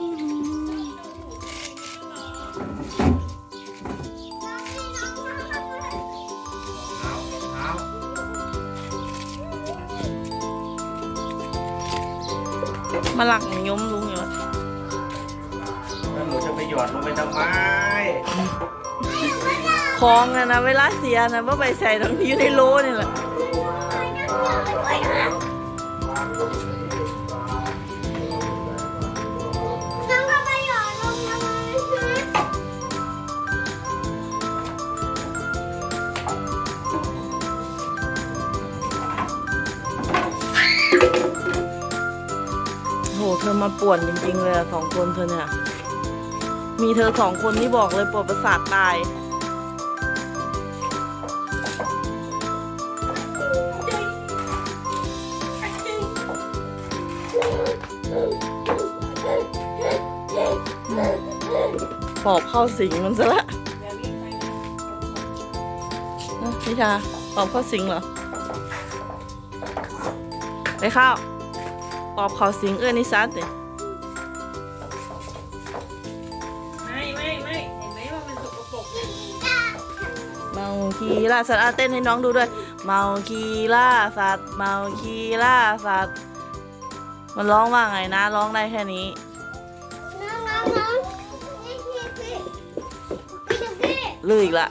เท้าเท้ามาหลักยมลุงอยู่วะแล้วหนูจะไปหยอดลงไปทำไมคลองอะนะเวลาเสียนะว่าไปใส่ตรงที่อยู่ในโลนี่แหละ เธอมาป่วนจริงๆเลยอะสองคนเธอเนี่ย มีเธอสองคนที่บอกเลยปวดประสาทตายปอบเข้าสิงมันซะละนะพี่ชาปอบเข้าสิงเหรอ ไปข้าป อบเข้าสิงเอื้อนิสัตเตไม่ไม่ไม่เห็นไหมว่ามันสกปรกเนี่ยเมาคีล่าสัตว์อาเต้นให้น้องดูด้วย เมาคีล่าสัตว์เมาคีล่าสัตว์มันร้องว่าไงนะ ร้องได้แค่นี้น้องน้องน้องนี่พี่พี่พี่ดูพี่ลืออีกละ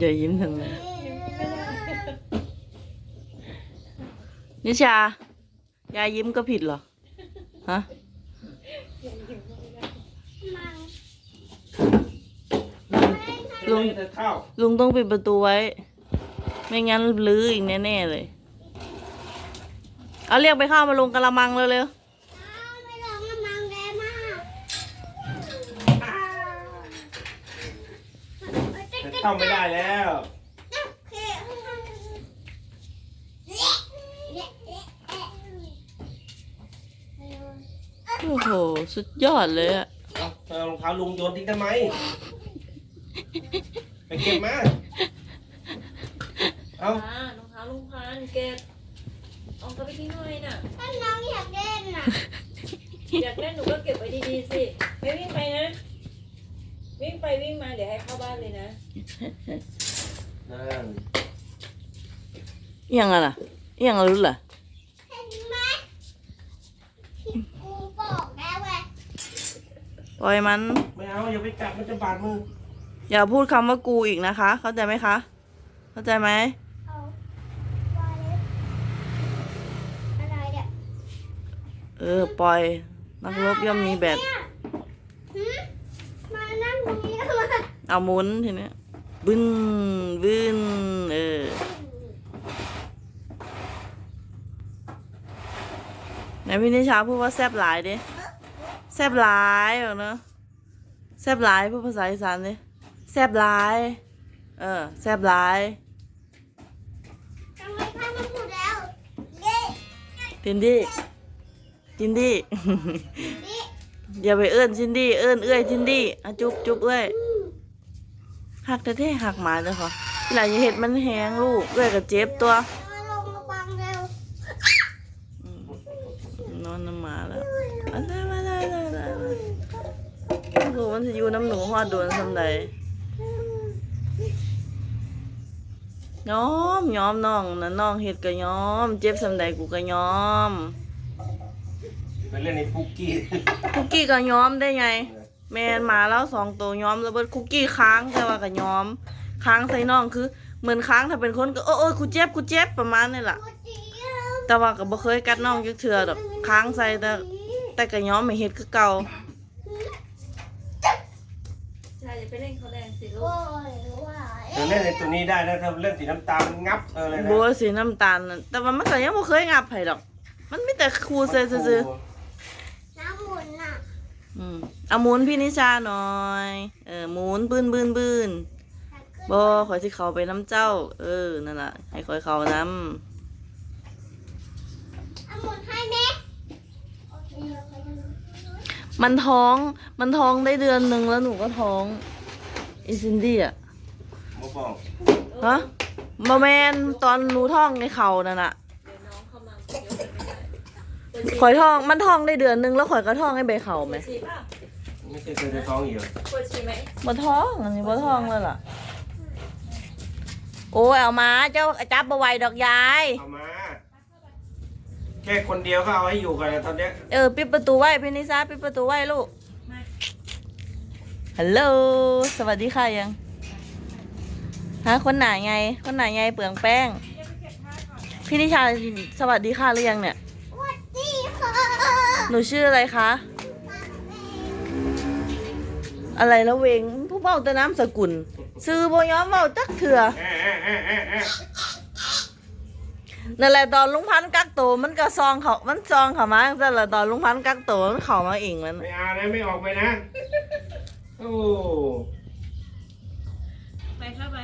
อย่ายิ้มทำไมนิชายายยิ้มก็ผิดเหรอ ฮะ ลุงเธอเข้าลุงต้องปิดประตูไว้ ไม่งั้นลื้ออีกแน่ ๆ เลย เอาเรียกไปเข้ามาลงกระมังเร็วไม่ลองกำลังแรงมาก เธอเข้าไม่ได้แล้วๆโอ้โห สุดยอดเลยอะเอาเธอเอารองเท้าลุงโยนทิ้งทำไม ไปเก็บมา เอา อ่ารองเท้าลุงพันธุ์เก็บเอาเขาไปทิ้งหน่อยน่ะถ้าน้องอยากเล่นน่ะ อยากเล่นหนูก็เก็บไว้ดีๆสิไม่วิ่งไปนะ วิ่งไปวิ่งมาเดี๋ยวให้เข้าบ้านเลยนะ นั่นเอียงอะล่ะเอียงอะรู้เหรอเห็นไหมพี่กูบอกแล้วเว้ยปล่อยมัน ไม่เอาอย่าไปกัดมันจะบาดมืออย่าพูดคำว่ากูอีกนะคะ เข้าใจไหมคะ เข้าใจไหมเอาไว้อะไรเนี่ยเออ ปล่อย นักรบย่อมมีแบตหืมมานั่งตรงนี้ทำไม เอาหมุนทีเนี้ยบึ้นบึ้นเออไหนพี่นิชาพูดว่าแซบหลายดิแซบหลายบอกเนอะแซบหลายพูดภาษาอีสานดิแซบหลาย เออแซบหลายทำไมข้ามันหมดแล้วเย้จินดี้จินดี้นี่ อย่าไปเอื้อนจินดี้เอื้อนเอื้อยจินดี้อะจุ๊บจุ๊บเอื้อยหักแต่เท่หักหมาจ้ะค่ะหลายอย่าเห็ดมันแหงลูกเอื้อยกับเจ็บตัวมาลงมาบังเร็วนอนน้ำหมาแล้วอันนั้นมาได้ได้ได้โอ้โหมันจะอยู่น้ำหนูหอดโดนสำใดยอมยอมน้องนะน้องเห็ดก็ยอม เจ็บสำใดกูก็ยอม ไปเล่นในปุกกี้คุกกี้ก็ยอมได้ไง แมนหมาแล้วสองตัวยอมแล้วเบิดคุกกี้ค้างแต่ว่าก็ยอม ค้างใส่น้องคือ เหมือนค้างถ้าเป็นคนก็โอ้โอ้ยกูเจ็บกูเจ็บประมาณนี้แหละปวดจีอะแต่ว่าก็บ่เคยกัดน้องจักเทื่อดอกค้างใส่แต่แต่ก็ยอมไม่เฮ็ดคือเก่าใช่จะไปเล่นเขาแรงสิลูโอ้กยว่าเธอเล่นในตัวนี้ได้นะเธอเล่นสีน้ำตาลงับเธอเลยนะบัวสีน้ำตาลนั่นแต่ว่ามันก็ยังบ่เคยงับไผดอก มันมีแต่ครูเซื่อซื่อน้ำหมุนน่ะๆ อืมเอาหมุนพี่นิชาหน่อย เออหมุนปืนปืนปืนแต่ก็บ่ขอยสิเขาไปน้ำเจ้า เออ นั่นล่ะให้ขอยเขาน้เอาหมดให้แม่โอเคำมันท้อง มันท้องได้เดือนหนึ่งแล้วหนูก็ท้องอีซินดี้อะบ่บอกฮะมาแมนตอนหนูท้องในเขานั่นน่ะเดี๋ยวน้องเข้ามายกไปไม่ได้ ข่อยท้องมันท้องได้เดือนหนึงแล้วข่อยก็ท้องให้ใบเขาปไหมวดฉี่ป่ะไม่ใช่เคยจะท้องอีกเหรอปวดฉี่ไหมบ่ท้องอันนี้บ่ท้องเลยล่ะ โอ้ยเอามาเจ้าจับบ่ไหวดอกยาย เอามาแค่คนเดียวก็เอาให้อยู่กันแล้วตอนเนี้ยเออปิดประตูไว้พี่นิซาปิดประตูไว้ลูกฮัลโหลสวัสดีค่ะยังฮะคนไหนไง คนไหนไงเปลืองแป้ง พี่นิชาสวัสดีค่ะหรือยังเนี่ยสวัสดีค่ะ หนูชื่ออะไรคะ อะไรแล้วเวงผู้เบาแต่น้ำสกุล ซื้อโบย้อมเบาจักเถื่อแอะแอะแอะแอะแอะนั่นแหละตอนลุงพันธ์กักโตวมันก็ซองเขา มันซองเขามาจังซั่นแหละตอนลุงพันธ์กักโตวมันเขามาเองมันไม่เอานะไม่ออกไปนะ โอ้ ไปเข้าไป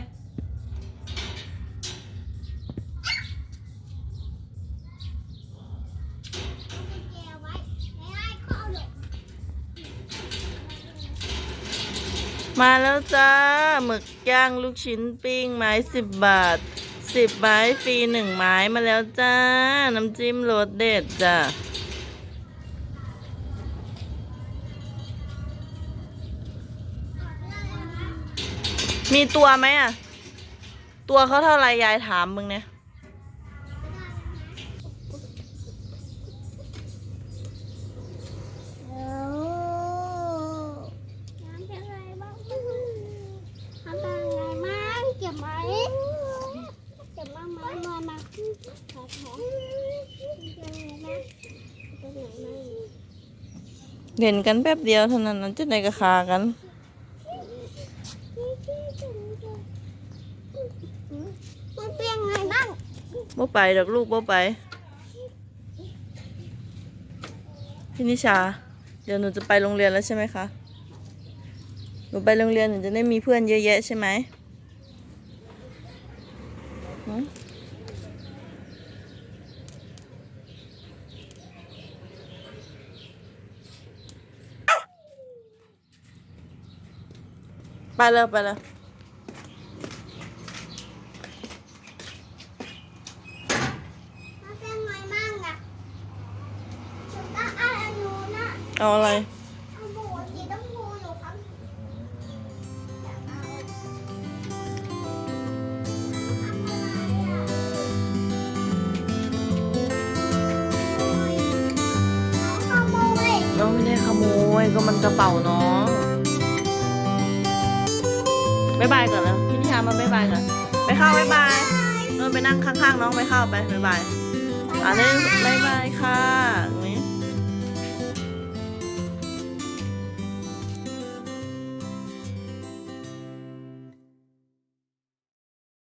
มาแล้วจ้าหมึกย่างลูกชิ้นปิ้งไม้สิบบาทสิบไม้ฟรีหนึ่งไม้มาแล้วจ้า น้ำจิ้มรสเด็ดจ้ามีตัวไหมอะ ตัวเขาเท่าไรยายถามมึงเนี่ย น้ำเป็นไรบ้างทำเป็นไงบ้างเจ็บไหมเจ็บบ้างไหมมามาแผลแผลเป็นไงบ้างเป็นไงบ้าง เด่นกันแป๊บเดียวเท่านั้นนะจะได้กระคากัน มันเป็นไงบ้างบ่ไปดอกลูกบ่ไป พี่นิชา เดี๋ยวหนูจะไปโรงเรียนแล้วใช่ไหมคะ หนูไปโรงเรียนหนูจะได้มีเพื่อนเยอะแยะใช่ไหมหืม ไปเลยไปเลยมันเป็นไงบ้างอะฉันก็อ่านอันนู้นอะเอาอะไรเอาโบสีต้องพูอยู่ครับอยากเอาทำอะไรอะขโมยน้องไม่ได้ขโมยก็มันกระเป๋าน้อง บายบายก่อนแล้วพี่นิชามาบายบายก่อนไปเข้าบายบายเออไปนั่งข้างๆน้องไปเข้าไปบายบายอะเล่นบายบายค่ะอุ๊ย